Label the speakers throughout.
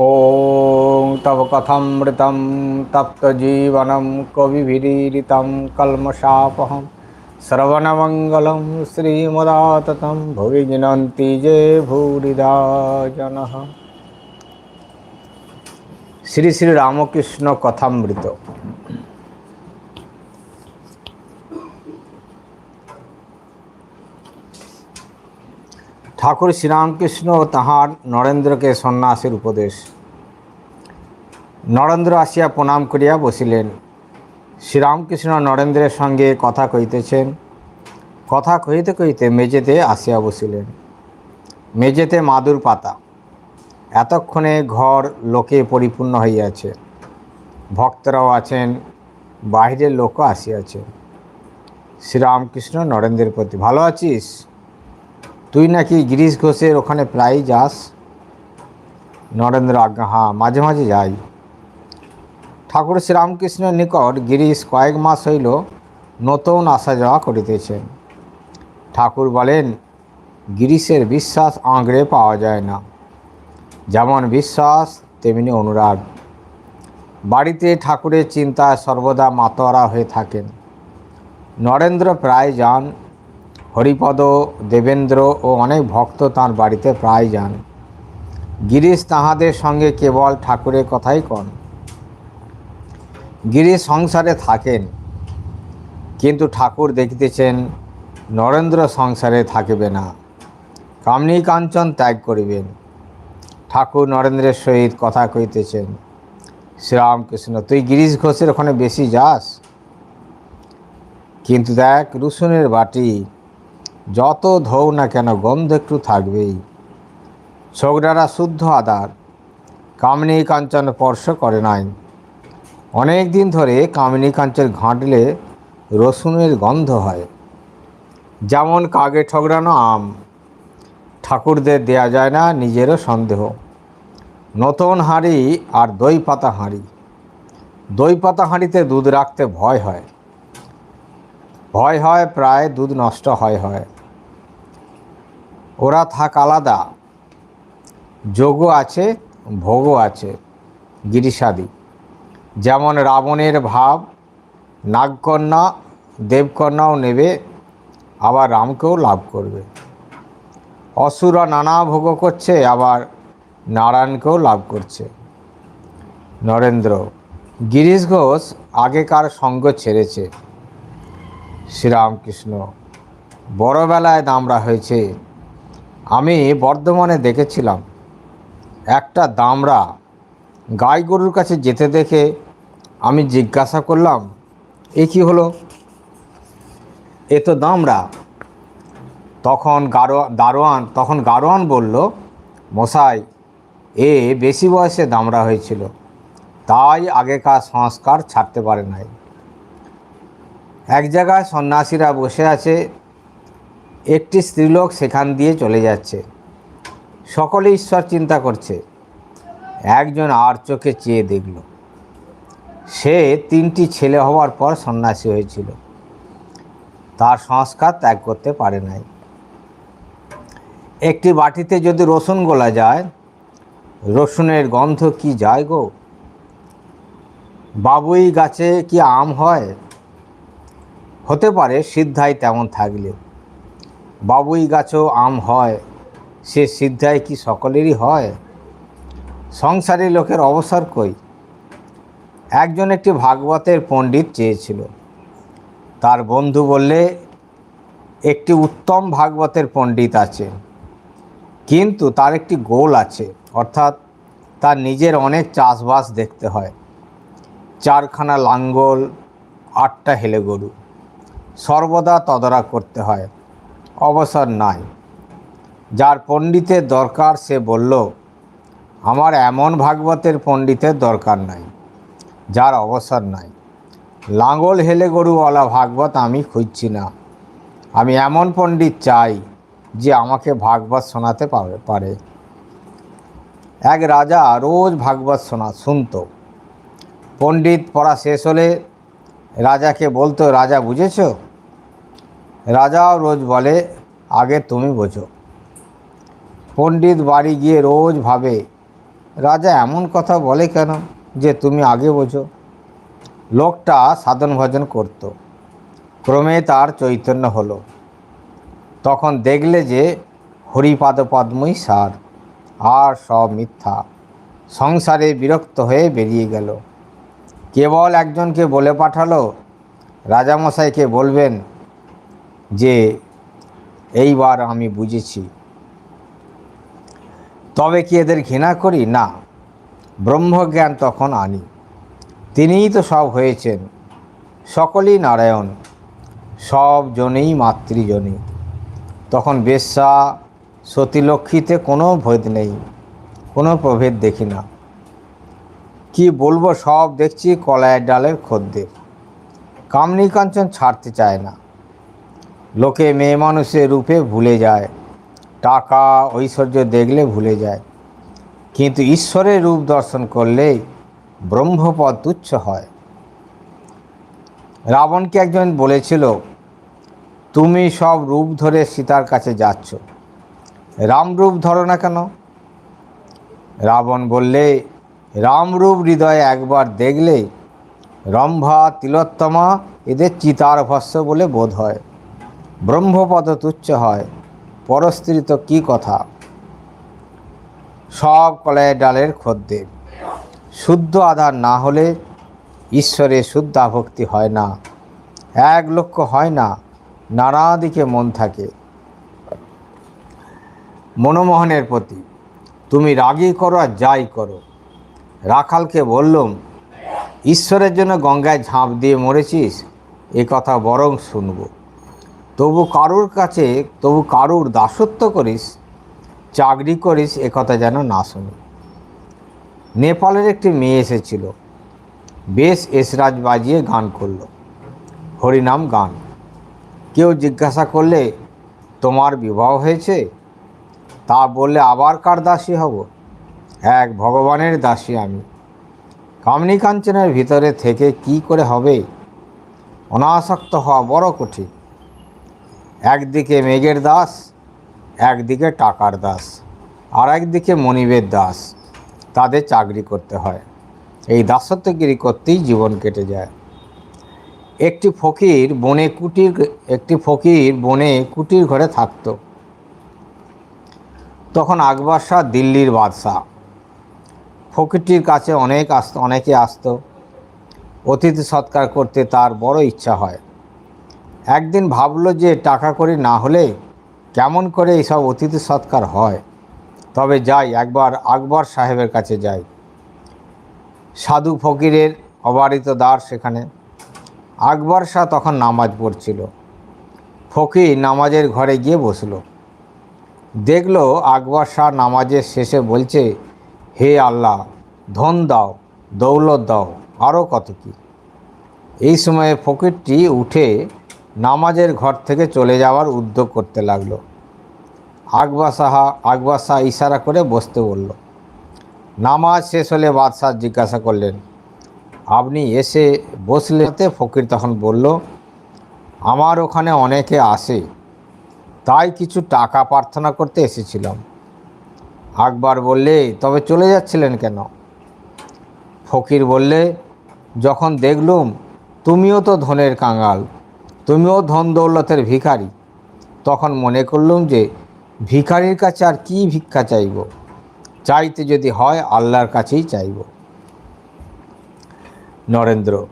Speaker 1: ॐ तव कथमृतं तप्तजीवनं कविभिरीडितं कल्मषापहं श्रवणमङ्गलं श्रीमदाततं भुवि गिनन्ति जे भूरिदा जनः শ্রী শ্রী রামকৃষ্ণ কথামৃত ঠাকুর শ্রীরামকৃষ্ণ তাহার নরেন্দ্রকে সন্ন্যাসের উপদেশ নরেন্দ্র আসিয়া প্রণাম করিয়া বসিলেন শ্রীরামকৃষ্ণ নরেন্দ্রের সঙ্গে কথা কহিতেছেন কথা কহিতে কহিতে মেজেতে আসিয়া বসিলেন মেজেতে মাদুর পাতা এতক্ষণে ঘর লোকে পরিপূর্ণ হইয়াছে। ভক্তরাও আছেন, বাহিরের লোকও আসিয়াছে। শ্রীরামকৃষ্ণ নরেন্দ্রের প্রতি, ভালো আছিস? তুই নাকি গিরিশ ঘোষের ওখানে প্রায়ই যাস? নরেন্দ্র আজ্ঞা হ্যাঁ মাঝে মাঝে যাই। ঠাকুর শ্রীরামকৃষ্ণের নিকট গিরিশ কয়েক মাস হইল নতুন আসা যাওয়া করিতেছেন। ঠাকুর বলেন, গিরিশের বিশ্বাস আঁকড়ে পাওয়া যায় না। যেমন বিশ্বাস, তেমনি অনুরাগ। বাড়িতে ঠাকুরের চিন্তায় সর্বদা মাতোয়ারা হয়ে থাকেন। নরেন্দ্র প্রায় যান। হরিপদ, দেবেন্দ্র ও অনেক ভক্ত তাঁর বাড়িতে প্রায় যান। গিরিশ তাহাদের সঙ্গে কেবল ঠাকুরের কথাই কন। গিরিশ সংসারে থাকেন। কিন্তু ঠাকুর দেখিতেছেন, নরেন্দ্র সংসারে থাকিবে না। কামনী কাঞ্চন ত্যাগ করিবেন। ঠাকুর নরেন্দ্রের সহিত কথা কইতেছেন, শ্রীরামকৃষ্ণ, তুই গিরিশ ঘোষের ওখানে বেশি যাস? কিন্তু দেখ, রসুনের বাটি যত ধৌ না কেন গন্ধ একটু থাকবেই। ছোকরারা শুদ্ধ আদার, কামিনী কাঞ্চন স্পর্শ করে নাই। অনেক দিন ধরে কামিনী কাঞ্চন ঘাঁটলে রসুনের গন্ধ হয়। যেমন কাগে ঠগরানো আম ঠাকুরদের দেয়া যায় না, নিজেরও সন্দেহ। নতুন হাঁড়ি আর দই পাতা হাঁড়ি। দই পাতা হাঁড়িতে দুধ রাখতে ভয় হয়। ভয় হয়, প্রায় দুধ নষ্ট হয় হয়। ওরা থাক আলাদা। যোগও আছে, ভোগও আছে, গিরিশাদি। যেমন রাবণের ভাব, নাগকন্যা, দেবকন্যাও নেবে, আবার রামকেও লাভ করবে। অসুরা নানা ভোগ করছে, আবার নারায়ণকেও লাভ করছে। নরেন্দ্র, গিরিশ ঘোষ আগেকার সঙ্গ ছেড়েছে। শ্রীরামকৃষ্ণ, বড়বেলায় দামড়া হয়েছে। আমি বর্ধমানে দেখেছিলাম। একটা দামড়া গাই গরুর কাছে যেতে দেখে আমি জিজ্ঞাসা করলাম, এ কি হলো? এ তো দামড়া তখন গারো দারোয়ান তখন গারোয়ান বলল, মশাই, এ বেশি বয়সে দামড়া হয়েছিল। তাই আগেকার সংস্কার ছাড়তে পারে নাই। এক জায়গায় সন্ন্যাসীরা বসে আছে, একটি স্ত্রীলোক সেখান দিয়ে চলে যাচ্ছে। সকলে ঈশ্বর চিন্তা করছে। একজন আর চোখে চেয়ে দেখল। সে তিনটি ছেলে হওয়ার পর সন্ন্যাসী হয়েছিল। তার সংস্কার ত্যাগ করতে পারে নাই। একটি বাটিতে যদি রসুন গোলা যায়, রসুনের গন্ধ কি যায় গো? বাবুই গাছে কি আম হয়? হতে পারে সিদ্ধাই তেমন থাকলে। বাবুই গাছও আম হয়, সে সিদ্ধায় কি সকলেরই হয়? সংসারী লোকের অবসর কই? একজন একটি ভাগবতের পণ্ডিত চেয়েছিল। তার বন্ধু বললে, একটি উত্তম ভাগবতের পণ্ডিত আছে। কিন্তু তার একটি গোল আছে, অর্থাৎ তার নিজের অনেক চাষবাস দেখতে হয়। চারখানা লাঙ্গল, আটটা হেলে গরু। সর্বদা তদারক করতে হয়, অবসর নাই। যার পণ্ডিতের দরকার, সে বলল, আমার এমন ভাগবতের পণ্ডিতের দরকার নাই, যার অবসর নাই। লাঙ্গল হেলে গরুওয়ালা ভাগবত আমি খুঁজছি না। আমি এমন পণ্ডিত চাই যে আমাকে ভাগবত শোনাতে পারে এক রাজা রোজ ভাগবত শোনা, শুনত। পণ্ডিত পড়া শেষ হলে রাজাকে বলতো, রাজা, বুঝেছ? রাজাও রোজ বলে, আগে তুমি বোঝো। পণ্ডিত বাড়ি গিয়ে রোজ ভাবে, রাজা, এমন কথা বলে কেন যে তুমি আগে বোঝো? লোকটা সাধন ভজন করত। ক্রমে তার চৈতন্য হলো। তখন দেখলে যে হরিপাদ পদ্মই সার, আর সব মিথ্যা। সংসারে বিরক্ত হয়ে বেরিয়ে গেল। কেবল একজনকে বলে পাঠালো, রাজামশাইকে বলবেন যে, এইবার আমি বুঝেছি। তবে কি এদের ঘৃণা করি? না, ব্রহ্মজ্ঞান তখন আনি। তিনিই তো সব হয়েছেন। সকলেই নারায়ণ। সব জনেই মাতৃজনী। তখন বেশ্যা সতীলক্ষ্মীতে কোনো ভেদ নেই, কোনো প্রভেদ দেখি না। কি বলব সব দেখছি কলায়ের ডালের খদ্দের। কামনি কাঞ্চন ছাড়তে চায় না। লোকে মেয়ে মানুষের রূপে ভুলে যায়, টাকা, ঐশ্বর্য দেখলে ভুলে যায়। কিন্তু ঈশ্বরের রূপ দর্শন করলে ব্রহ্মপদ তুচ্ছ হয়। রাবণকে একজন বলেছিল তুমি সব রূপ ধরে সীতার কাছে যাচ্ছ। রাম রূপ ধরো না কেন? রাবণ বললে রামরূপ হৃদয়ে একবার দেখলে রম্ভা তিলোত্তমা এদের চিতার ভস্য বলে বোধ হয়। ব্রহ্মপদ তুচ্ছ হয়, পরস্ত্রী তো কী কথা? সব কলায় ডালের খদ্দের, শুদ্ধ আধার না হলে ঈশ্বরে শুদ্ধা ভক্তি হয় না, এক লক্ষ হয় না। নানা দিকে মন থাকে। মনমোহনের প্রতি, তুমি রাগই করো আর যাই করো। রাখালকে বললুম, ঈশ্বরের জন্য গঙ্গায় ঝাঁপ দিয়ে মরেছিস, এ কথা বরং শুনব। তবু কারুর কাছে, তবু কারুর দাসত্ব করিস, চাকরি করিস, এ কথা যেন না শুনি। নেপালের একটি মেয়ে এসেছিল। বেশ এসরাজ বাজিয়ে গান করল। হরিনাম গান। কেউ জিজ্ঞাসা করলে, তোমার বিবাহ হয়েছে? তা বললে, আবার কার দাসী হব? এক ভগবানের দাসী আমি। কামনি কাঞ্চনের ভিতরে থেকে কি করে হবে? অনাসক্ত হওয়া বড় কঠিন। একদিকে মেঘের দাস, একদিকে টাকার দাস, আর একদিকে মনিবের দাস। তাদের চাকরি করতে হয়। এই দাসত্বগিরি করতেই জীবন কেটে যায়। একটি ফকির বনে কুটির, একটি ফকির বনে কুটির ঘরে থাকতো। তখন আকবর শাহ দিল্লির বাদশাহ। ফকিরটির কাছে অনেক আসত, অনেকে আসতো। অতিথি সৎকার করতে তার বড় ইচ্ছা হয়। একদিন ভাবলো যে টাকা করে না হলে কেমন করে এইসব অতিথি সৎকার হয়। তবে যাই, একবার আকবর সাহেবের কাছে যাই। সাধু ফকিরের অবারিত দ্বার সেখানে। আকবর শাহ তখন নামাজ পড়ছিল। ফকির নামাজের ঘরে গিয়ে বসল। দেখল আকবর শাহ নামাজের শেষে বলছে, হে আল্লাহ, ধন দাও, দৌলত দাও আরও কত কি? এই সময়ে ফকিরটি উঠে নামাজের ঘর থেকে চলে যাওয়ার উদ্যোগ করতে লাগল। আকবর সাহা আকবর শাহ ইশারা করে বসতে বলল। নামাজ শেষ হলে বাদশাহ জিজ্ঞাসা করলেন আপনি এসে বসলেতে ফকির তখন বলল, আমার ওখানে অনেকে আসে। তাই কিছু টাকা প্রার্থনা করতে এসেছিলাম। আকবর বললে, তবে চলে যাচ্ছিলেন কেন? ফকির বললে, যখন দেখলুম, তুমিও তো ধনের কাঙাল, তুমিও ধন দৌলতের ভিখারি। তখন মনে করলুম যে, ভিখারির কাছে আর কি ভিক্ষা চাইব? চাইতে যদি হয় আল্লাহর কাছেই চাইব। নরেন্দ্র।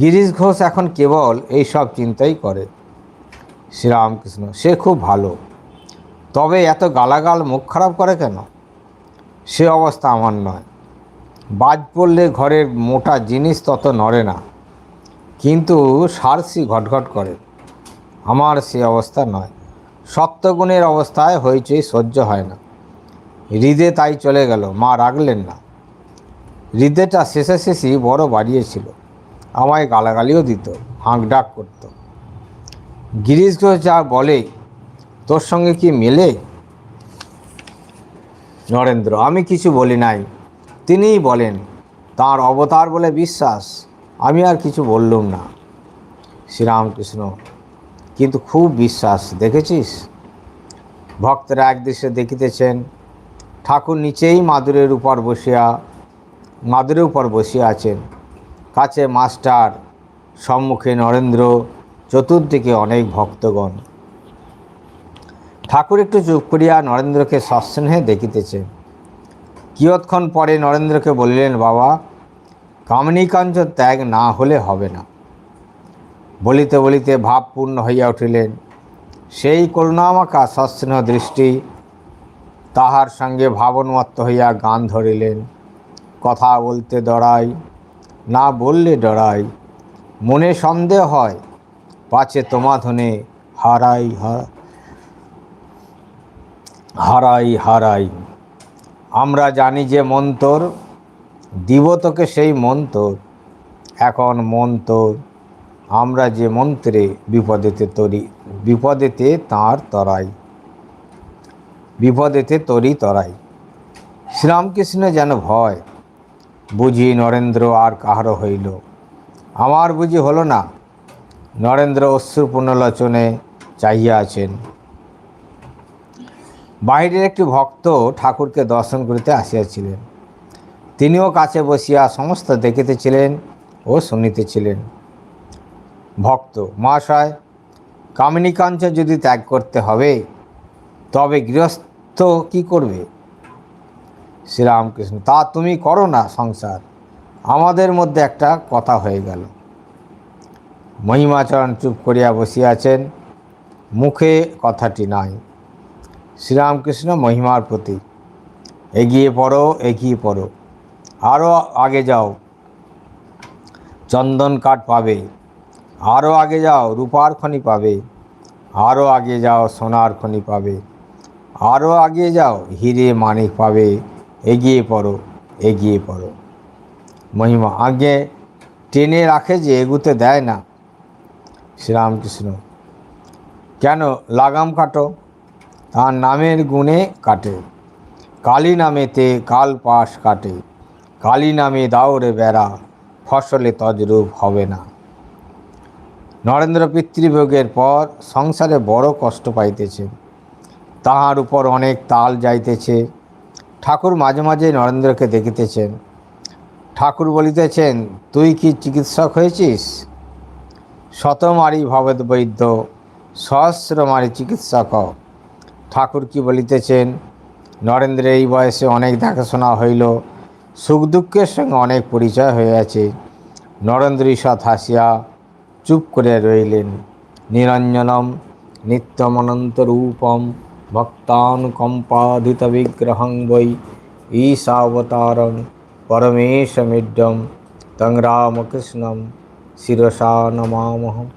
Speaker 1: গিরিশ ঘোষ এখন কেবল এই সব চিন্তাই করে। শ্রীরামকৃষ্ণ, সে খুব ভালো। তবে এত গালাগাল মুখ খারাপ করে কেন? সে অবস্থা আমার নয়। বাজ পড়লে ঘরের মোটা জিনিস তত নড়ে না। কিন্তু সারসি ঘটঘট করে। আমার সে অবস্থা নয়। সত্যগুণের অবস্থায় হইচই সহ্য হয় না। হৃদে তাই চলে গেল। মা রাগলেন না। হৃদেটা শেষে শেষই বড় বাড়িয়েছিল। আমায় গালাগালিও দিত হাঁক ডাক করতো। গিরিশ ঘোষ যা বলে, তোর সঙ্গে কি মেলে? নরেন্দ্র, আমি কিছু বলি নাই। তিনিই বলেন, তার অবতার বলে বিশ্বাস, আমি আর কিছু বললুম না। শ্রীরামকৃষ্ণ, কিন্তু খুব বিশ্বাস, দেখেছিস? ভক্তরা এক দৃশ্যে দেখিতেছেন, ঠাকুর নিচেই মাদুরের উপর বসিয়া মাদুরের উপর বসিয়া আছেন। কাছে মাস্টার, সম্মুখে নরেন্দ্র, চতুর্দিকে অনেক ভক্তগণ। ঠাকুর একটু চুপ করিয়া নরেন্দ্রকে সস্নেহে দেখিতেছেন কিয়ৎক্ষণ পরে নরেন্দ্রকে বলিলেন, বাবা কামিনীকাঞ্চ ত্যাগ না হলে হবে না। বলিতে বলিতে ভাবপূর্ণ হইয়া উঠিলেন। সেই করুণামাকা সস্নেহ দৃষ্টি তাহার সঙ্গে ভাবনমত্ত হইয়া গান ধরিলেন। কথা বলতে ডরাই না বললে ডরাই মনে সন্দেহ হয়, পাছে তোমাধনে হারাই হারাই হারাই। আমরা জানি যে মন্তর দিব তোকে সেই মন্তর এখন মন্তর আমরা যে মন্ত্রে বিপদেতে তরি, বিপদেতে তাঁর তরাই। বিপদেতে তরি তরাই। শ্রীরামকৃষ্ণ যেন ভয় বুঝি নরেন্দ্র আর কাহারও হইল। আমার বুঝি হলো না, নরেন্দ্র অশ্রুপূর্ণ লোচনে চাহিয়া আছেন। বাহিরের একটি ভক্ত ঠাকুরকে দর্শন করিতে আসিয়াছিলেন। তিনিও কাছে বসিয়া সমস্ত দেখিতেছিলেন ও শুনিতেছিলেন। ভক্ত, মহাশয়, কামিনীকাঞ্চ যদি ত্যাগ করতে হবে, তবে গৃহস্থ কি করবে? শ্রীরামকৃষ্ণ। তা তুমি করো না সংসার। আমাদের মধ্যে একটা কথা হয়ে গেল। মহিমাচরণ চুপ করিয়া বসিয়াছেন। মুখে কথাটি নাই। শ্রীরামকৃষ্ণ মহিমার প্রতি এগিয়ে পড়ো এগিয়ে পড়ো। আরও আগে যাও। চন্দন কাঠ পাবে। আরও আগে যাও, রূপার খনি পাবে। আরও আগে যাও, সোনার খনি পাবে। আরও আগে যাও, হিরে মানিক পাবে। এগিয়ে পড়ো এগিয়ে পড়ো। মহিমা, আগে টেনে রাখে যে এগুতে দেয় না। শ্রীরামকৃষ্ণ, কেন লাগাম কাটো তার নামের গুণে কাটে। কালী নামেতে কাল পাশ কাটে। কালী নামে দাওরে বেড়া, ফসলে তজরূপ হবে না। নরেন্দ্র পিতৃভোগের পর সংসারে বড় কষ্ট পাইতেছে। তাহার উপর অনেক তাল যাইতেছে। ঠাকুর মাঝে মাঝে নরেন্দ্রকে দেখিতেছেন। ঠাকুর বলিতেছেন, তুই কি চিকিৎসক হয়েছিস? শতমারি ভবেদ বৈদ্য সহস্রমারি চিকিৎসক। হ। ঠাকুর কি বলিতেছেন, নরেন্দ্রের এই বয়সে অনেক দেখাশোনা হইল সুখ দুঃখের সঙ্গে অনেক পরিচয় হইয়াছে। নরেন্দ্র ঈষৎ হাসিয়া চুপ করে রইলেন। নিরঞ্জনম, নিত্যমনন্তরূপম ভক্তানুকম্পাধিত বিগ্রহং বৈ ঈশাবতারং परमेशमिड्डं তং রামকৃষ্ণম শিরসা নমামহম